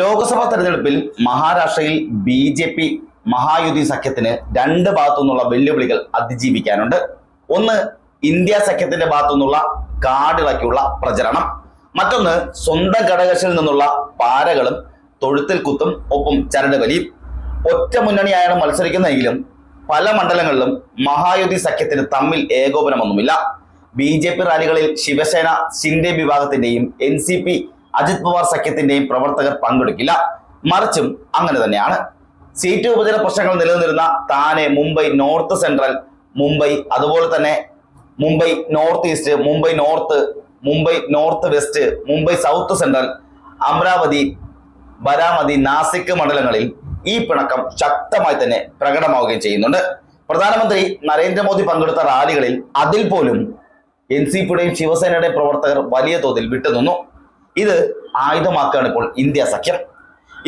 ലോക്സഭാ തെരഞ്ഞെടുപ്പിൽ മഹാരാഷ്ട്രയിൽ B J P Mahayuti സഖ്യത്തിന് രണ്ട് ഭാഗത്തു നിന്നുള്ള വെല്ലുവിളികൾ അതിജീവിക്കാനുണ്ട്. ഒന്ന് ഇന്ത്യ സഖ്യത്തിന്റെ ഭാഗത്തു നിന്നുള്ള കാടിളക്കിയുള്ള പ്രചരണം. മറ്റൊന്ന് സ്വന്തം ഘടകകക്ഷിയിൽ നിന്നുള്ള പാരകളും തൊഴുത്തിൽ കുത്തും ഒപ്പം ചരട് വലിയും ഒറ്റ മുന്നണിയായാണ് മത്സരിക്കുന്നതെങ്കിലും പല മണ്ഡലങ്ങളിലും മഹായുതി സഖ്യത്തിന് തമ്മിൽ ഏകോപനമൊന്നുമില്ല. ബി ജെ പി റാലികളിൽ Shiv Sena Shinde വിഭാഗത്തിന്റെയും N C P Ajit Pawar സഖ്യത്തിന്റെയും പ്രവർത്തകർ പങ്കെടുക്കില്ല. മറിച്ചും അങ്ങനെ തന്നെയാണ്. സീറ്റ് വിഭജന പ്രശ്നങ്ങൾ നിലനിന്നിരുന്ന താനെ മുംബൈ നോർത്ത് സെൻട്രൽ മുംബൈ അതുപോലെ തന്നെ Mumbai north east Mumbai north Mumbai north west Mumbai south central Amravati Baramati Nashik മണ്ഡലങ്ങളിൽ ഈ പിണക്കം ശക്തമായി തന്നെ പ്രകടമാവുകയും ചെയ്യുന്നുണ്ട്. പ്രധാനമന്ത്രി നരേന്ദ്രമോദി പങ്കെടുത്ത റാലികളിൽ അതിൽ പോലും എൻ സി പിയുടെയും ശിവസേനയുടെയും പ്രവർത്തകർ വലിയ തോതിൽ വിട്ടുനിന്നു. ഇത് ആയുധമാക്കുകയാണ് ഇപ്പോൾ ഇന്ത്യ സഖ്യം.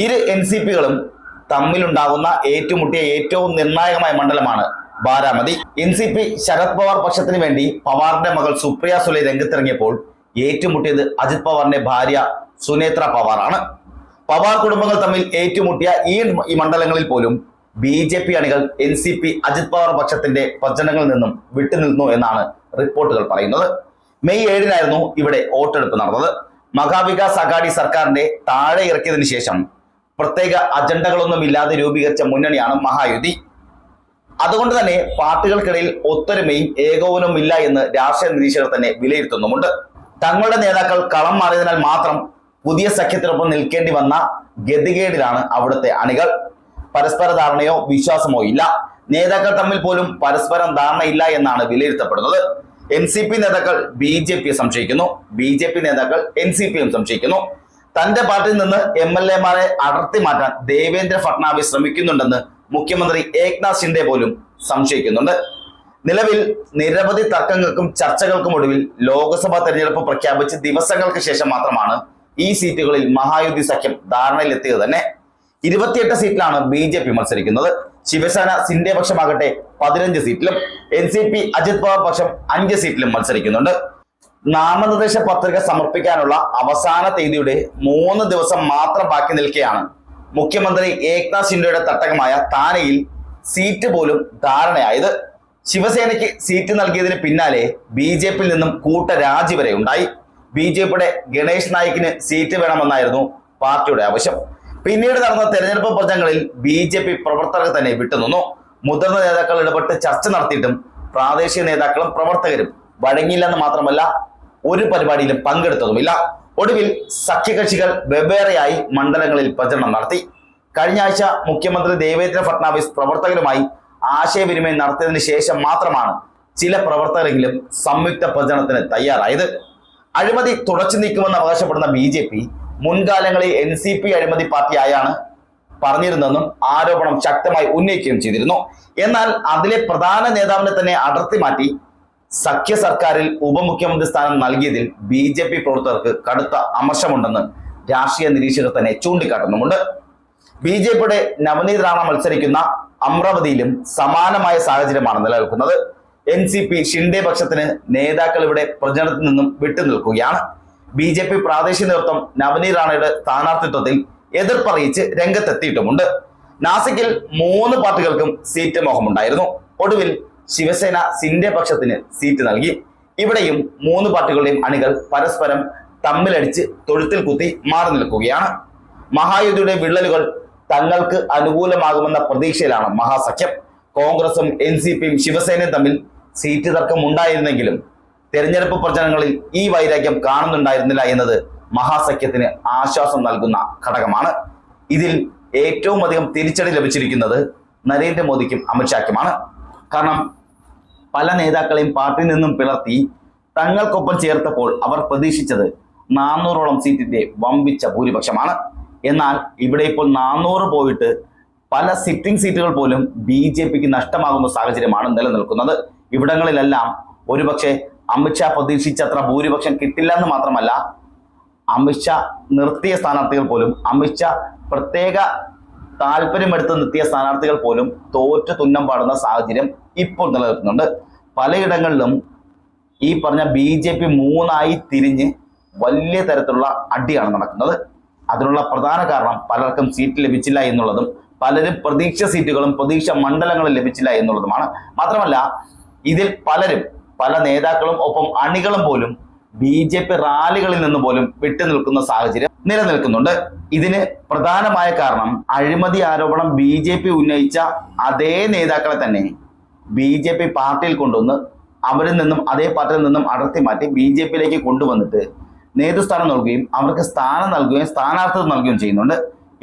ഇരു എൻ സി പികളും തമ്മിലുണ്ടാകുന്ന ഏറ്റുമുട്ടിയ ഏറ്റവും നിർണായകമായ മണ്ഡലമാണ് Baramati. N C P Sharad Pawar പക്ഷത്തിന് വേണ്ടി പവാറിന്റെ മകൾ സുപ്രിയ സുലെ രംഗത്തിറങ്ങിയപ്പോൾ ഏറ്റുമുട്ടിയത് അജിത് പവാറിന്റെ ഭാര്യ സുനേത്ര പവാറാണ്. പവാർ കുടുംബങ്ങൾ തമ്മിൽ ഏറ്റുമുട്ടിയ ഈ ഈ മണ്ഡലങ്ങളിൽ പോലും ബി ജെ പി അണികൾ N C P Ajit Pawar പക്ഷത്തിന്റെ പ്രചരണങ്ങളിൽ നിന്നും വിട്ടുനിന്നു എന്നാണ് റിപ്പോർട്ടുകൾ പറയുന്നത്. മെയ് ഏഴിനായിരുന്നു ഇവിടെ വോട്ടെടുപ്പ് നടന്നത്. മഹാവികാസ് അഘാടി സർക്കാരിന്റെ താഴെ ഇറക്കിയതിനു ശേഷം പ്രത്യേക അജണ്ടകളൊന്നും ഇല്ലാതെ രൂപീകരിച്ച മുന്നണിയാണ് മഹായുതി. അതുകൊണ്ട് തന്നെ പാർട്ടികൾക്കിടയിൽ ഒത്തൊരുമയും ഏകോപനവും ഇല്ല എന്ന് രാഷ്ട്രീയ നിരീക്ഷകർ തന്നെ വിലയിരുത്തുന്നുമുണ്ട്. തങ്ങളുടെ നേതാക്കൾ കളം മാറിയതിനാൽ മാത്രം പുതിയ സഖ്യത്തിനൊപ്പം നിൽക്കേണ്ടി വന്ന ഗതികേടിലാണ് അവിടുത്തെ അണികൾ. പരസ്പര ധാരണയോ വിശ്വാസമോ ഇല്ല. നേതാക്കൾ തമ്മിൽ പോലും പരസ്പരം ധാരണയില്ല എന്നാണ് വിലയിരുത്തപ്പെടുന്നത്. എൻ സി പി നേതാക്കൾ ബി ജെ പിയെ സംശയിക്കുന്നു. ബി ജെ പി നേതാക്കൾ എൻ സി പിയും സംശയിക്കുന്നു. തന്റെ പാർട്ടിയിൽ നിന്ന് എം എൽ എമാരെ അടർത്തി മാറ്റാൻ ദേവേന്ദ്ര ഫട്നാവിസ് ശ്രമിക്കുന്നുണ്ടെന്ന് മുഖ്യമന്ത്രി ഏക്നാഥ് ഷിൻഡെ പോലും സംശയിക്കുന്നുണ്ട്. നിലവിൽ നിരവധി തർക്കങ്ങൾക്കും ചർച്ചകൾക്കും ഒടുവിൽ ലോക്സഭാ തെരഞ്ഞെടുപ്പ് പ്രഖ്യാപിച്ച് ദിവസങ്ങൾക്ക് ശേഷം മാത്രമാണ് ഈ സീറ്റുകളിൽ മഹായുതി സഖ്യം ധാരണയിലെത്തിയത് തന്നെ. ഇരുപത്തിയെട്ട് സീറ്റിലാണ് ബി ജെ പി മത്സരിക്കുന്നത്. ശിവസേന സിൻഡെ പക്ഷമാകട്ടെ പതിനഞ്ച് സീറ്റിലും N C P Ajit Pawar പക്ഷം അഞ്ച് സീറ്റിലും മത്സരിക്കുന്നുണ്ട്. നാമനിർദ്ദേശ പത്രിക സമർപ്പിക്കാനുള്ള അവസാന തീയതിയുടെ മൂന്ന് ദിവസം മാത്രം ബാക്കി നിൽക്കെയാണ്. മുഖ്യമന്ത്രി ഏക്നാഥ് ഷിൻഡെയുടെ തട്ടകമായ താനയിൽ സീറ്റ് പോലും ധാരണയായത്. ശിവസേനയ്ക്ക് സീറ്റ് നൽകിയതിന് പിന്നാലെ ബി ജെ പിയിൽ നിന്നും കൂട്ടരാജി വരെ ഉണ്ടായി. ബി ജെ പിയുടെ ഗണേഷ് നായിക്കിന് സീറ്റ് വേണമെന്നായിരുന്നു പാർട്ടിയുടെ ആവശ്യം. പിന്നീട് നടന്ന തെരഞ്ഞെടുപ്പ് പ്രചരണങ്ങളിൽ ബി ജെ പി പ്രവർത്തകർ തന്നെ വിട്ടുനിന്നു. മുതിർന്ന നേതാക്കൾ ഇടപെട്ട് ചർച്ച നടത്തിയിട്ടും പ്രാദേശിക നേതാക്കളും പ്രവർത്തകരും വഴങ്ങിയില്ലെന്ന് മാത്രമല്ല ഒരു പരിപാടിയിലും പങ്കെടുത്തതുമില്ല. ഒടുവിൽ സഖ്യകക്ഷികൾ വെവ്വേറെയായി മണ്ഡലങ്ങളിൽ പ്രചരണം നടത്തി. കഴിഞ്ഞ ആഴ്ച മുഖ്യമന്ത്രി ദേവേന്ദ്ര ഫട്നാവിസ് പ്രവർത്തകരുമായി ആശയവിനിമയം നടത്തിയതിനു ശേഷം മാത്രമാണ് ചില പ്രവർത്തകരെങ്കിലും സംയുക്ത പ്രചരണത്തിന് തയ്യാറായത്. അഴിമതി തുടച്ചു നീക്കുമെന്ന് അവകാശപ്പെടുന്ന ബി മുൻകാലങ്ങളിൽ എൻ സി പി അഴിമതി പാർട്ടിയായാണ് പറഞ്ഞിരുന്നെന്നും ആരോപണം ശക്തമായി ഉന്നയിക്കുകയും ചെയ്തിരുന്നു. എന്നാൽ അതിലെ പ്രധാന നേതാവിനെ തന്നെ അടർത്തി മാറ്റി സഖ്യ സർക്കാരിൽ ഉപമുഖ്യമന്ത്രി സ്ഥാനം നൽകിയതിൽ ബി ജെ പി പ്രവർത്തകർക്ക് കടുത്ത അമർഷമുണ്ടെന്ന് രാഷ്ട്രീയ നിരീക്ഷകർ തന്നെ ചൂണ്ടിക്കാട്ടുന്നുമുണ്ട്. ബി ജെ പിയുടെ നവനീത് റാണ മത്സരിക്കുന്ന അമ്രാവതിയിലും സമാനമായ സാഹചര്യമാണ് നിലനിൽക്കുന്നത്. എൻ സി പി ഷിൻഡെ പക്ഷത്തിന് നേതാക്കൾ ഇവിടെ പ്രചരണത്തിൽ നിന്നും വിട്ടുനിൽക്കുകയാണ്. ബി ജെ പി പ്രാദേശിക നേതൃത്വം നവനീത് റാണയുടെ സ്ഥാനാർത്ഥിത്വത്തിൽ എതിർപ്പറിയിച്ച് രംഗത്തെത്തിയിട്ടുമുണ്ട്. നാസിക്കിൽ മൂന്ന് പാർട്ടികൾക്കും സീറ്റ് മോഹമുണ്ടായിരുന്നു. ഒടുവിൽ ശിവസേന സിന്റെ പക്ഷത്തിന് സീറ്റ് നൽകി. ഇവിടെയും മൂന്ന് പാർട്ടികളുടെയും അണികൾ പരസ്പരം തമ്മിലടിച്ച് തൊഴുത്തിൽ കുത്തി മാറി നിൽക്കുകയാണ്. മഹായുതിയുടെ വിള്ളലുകൾ തങ്ങൾക്ക് അനുകൂലമാകുമെന്ന പ്രതീക്ഷയിലാണ് മഹാസഖ്യം. കോൺഗ്രസും എൻ സി പിയും ശിവസേനയും തമ്മിൽ സീറ്റ് തർക്കം ഉണ്ടായിരുന്നെങ്കിലും തെരഞ്ഞെടുപ്പ് പ്രചരണങ്ങളിൽ ഈ വൈരാഗ്യം കാണുന്നുണ്ടായിരുന്നില്ല എന്നത് മഹാസഖ്യത്തിന് ആശ്വാസം നൽകുന്ന ഘടകമാണ്. ഇതിൽ ഏറ്റവും അധികം തിരിച്ചടി ലഭിച്ചിരിക്കുന്നത് നരേന്ദ്രമോദിക്കും അമിത്ഷാക്കുമാണ് കാരണം പല നേതാക്കളെയും പാർട്ടിയിൽ നിന്നും പിളർത്തി തങ്ങൾക്കൊപ്പം ചേർത്തപ്പോൾ അവർ പ്രതീക്ഷിച്ചത് നാനൂറോളം സീറ്റിന്റെ വമ്പിച്ച ഭൂരിപക്ഷമാണ്. എന്നാൽ ഇവിടെ ഇപ്പോൾ നാനൂറ് പോയിട്ട് പല സിറ്റിംഗ് സീറ്റുകൾ പോലും ബി ജെ പിക്ക് നഷ്ടമാകുന്ന സാഹചര്യമാണ് നിലനിൽക്കുന്നത്. ഇവിടങ്ങളിലെല്ലാം ഒരുപക്ഷെ അമിത്ഷാ പ്രതീക്ഷിച്ചത്ര ഭൂരിപക്ഷം കിട്ടില്ല എന്ന് മാത്രമല്ല അമിത്ഷാ നിർത്തിയ സ്ഥാനാർത്ഥികൾ പോലും അമിത്ഷാ പ്രത്യേക താല്പര്യമെടുത്ത് നിർത്തിയ സ്ഥാനാർത്ഥികൾ പോലും തോറ്റു തുന്നം പാടുന്ന സാഹചര്യം ഇപ്പോൾ നിലനിൽക്കുന്നുണ്ട്. പലയിടങ്ങളിലും ഈ പറഞ്ഞ ബി ജെ പി മൂന്നായി തിരിഞ്ഞ് വലിയ തരത്തിലുള്ള അടിയാണ് നടക്കുന്നത്. അതിനുള്ള പ്രധാന കാരണം പലർക്കും സീറ്റ് ലഭിച്ചില്ല എന്നുള്ളതും പലരും പ്രതീക്ഷ സീറ്റുകളും പ്രതീക്ഷ മണ്ഡലങ്ങളും ലഭിച്ചില്ല എന്നുള്ളതുമാണ്. മാത്രമല്ല ഇതിൽ പലരും പല നേതാക്കളും ഒപ്പം അണികളും പോലും ബി ജെ പി റാലികളിൽ നിന്ന് പോലും വിട്ടുനിൽക്കുന്ന സാഹചര്യം നിലനിൽക്കുന്നുണ്ട്. ഇതിന് പ്രധാനമായ കാരണം അഴിമതി ആരോപണം ബി ജെ പി ഉന്നയിച്ച അതേ നേതാക്കളെ തന്നെ ബി ജെ പി പാർട്ടിയിൽ കൊണ്ടുവന്ന് അവരിൽ നിന്നും അതേ പാർട്ടിയിൽ നിന്നും അടർത്തി മാറ്റി ബി ജെ പിയിലേക്ക് കൊണ്ടുവന്നിട്ട് നേതൃസ്ഥാനം നൽകുകയും അവർക്ക് സ്ഥാനം നൽകുകയും സ്ഥാനാർത്ഥിത്വം നൽകുകയും ചെയ്യുന്നുണ്ട്.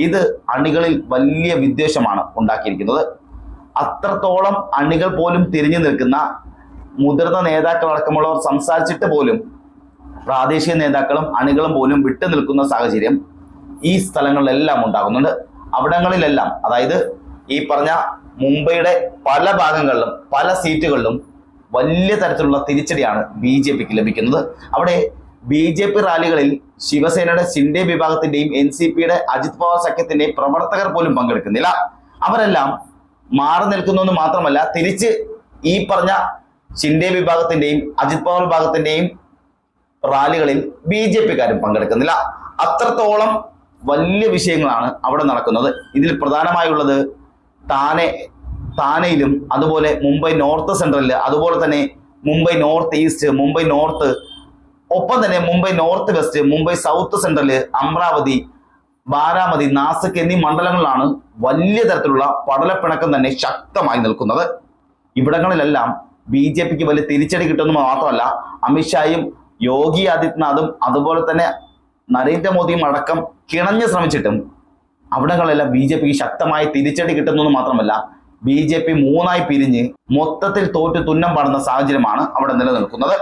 ഇത് അണികളിൽ വലിയ വിദ്വേഷമാണ് ഉണ്ടാക്കിയിരിക്കുന്നത്. അത്രത്തോളം അണികൾ പോലും തിരിഞ്ഞു നിൽക്കുന്ന മുതിർന്ന നേതാക്കൾ അടക്കമുള്ളവർ സംസാരിച്ചിട്ട് പോലും പ്രാദേശിക നേതാക്കളും അണികളും പോലും വിട്ടു നിൽക്കുന്ന സാഹചര്യം ഈ സ്ഥലങ്ങളിലെല്ലാം ഉണ്ടാകുന്നുണ്ട്. അവിടങ്ങളിലെല്ലാം അതായത് ഈ പറഞ്ഞ മുംബൈയുടെ പല ഭാഗങ്ങളിലും പല സീറ്റുകളിലും വലിയ തരത്തിലുള്ള തിരിച്ചടിയാണ് ബി ജെ പിക്ക് ലഭിക്കുന്നത്. അവിടെ ബി ജെ പി റാലികളിൽ ശിവസേനയുടെ ഷിൻഡെ വിഭാഗത്തിന്റെയും എൻ സി പിയുടെ അജിത് പവാർ സഖ്യത്തിന്റെയും പ്രവർത്തകർ പോലും പങ്കെടുക്കുന്നില്ല. അവരെല്ലാം മാറി നിൽക്കുന്നു എന്ന് മാത്രമല്ല തിരിച്ച് ഈ പറഞ്ഞ ഷിൻഡെ വിഭാഗത്തിന്റെയും അജിത് പവാർ വിഭാഗത്തിന്റെയും റാലികളിൽ ബി ജെ പിക്കാരും പങ്കെടുക്കുന്നില്ല. അത്രത്തോളം വലിയ വിഷയങ്ങളാണ് അവിടെ നടക്കുന്നത്. ഇതിൽ പ്രധാനമായുള്ളത് താനെ താനയിലും അതുപോലെ മുംബൈ നോർത്ത് സെൻട്രലിൽ അതുപോലെ തന്നെ Mumbai north east Mumbai north ഒപ്പം തന്നെ Mumbai north west Mumbai south central Amravati Baramati Nashik എന്നീ മണ്ഡലങ്ങളിലാണ് വലിയ തരത്തിലുള്ള പടലപ്പിണക്കം തന്നെ ശക്തമായി നിൽക്കുന്നത്. ഇവിടങ്ങളിലെല്ലാം ബി ജെ പിക്ക് വലിയ തിരിച്ചടി കിട്ടുമെന്ന് മാത്രമല്ല അമിത്ഷായും യോഗി ആദിത്യനാഥും അതുപോലെ തന്നെ നരേന്ദ്രമോദിയും അടക്കം കിണഞ്ഞ് ശ്രമിച്ചിട്ടും അവിടങ്ങളെല്ലാം ബി ജെ പിക്ക് ശക്തമായ തിരിച്ചടി കിട്ടുന്നു മാത്രമല്ല ബി ജെ പി മൂന്നായി പിരിഞ്ഞ് മൊത്തത്തിൽ തോറ്റു തുന്നം പാടുന്ന സാഹചര്യമാണ് അവിടെ നിലനിൽക്കുന്നത്.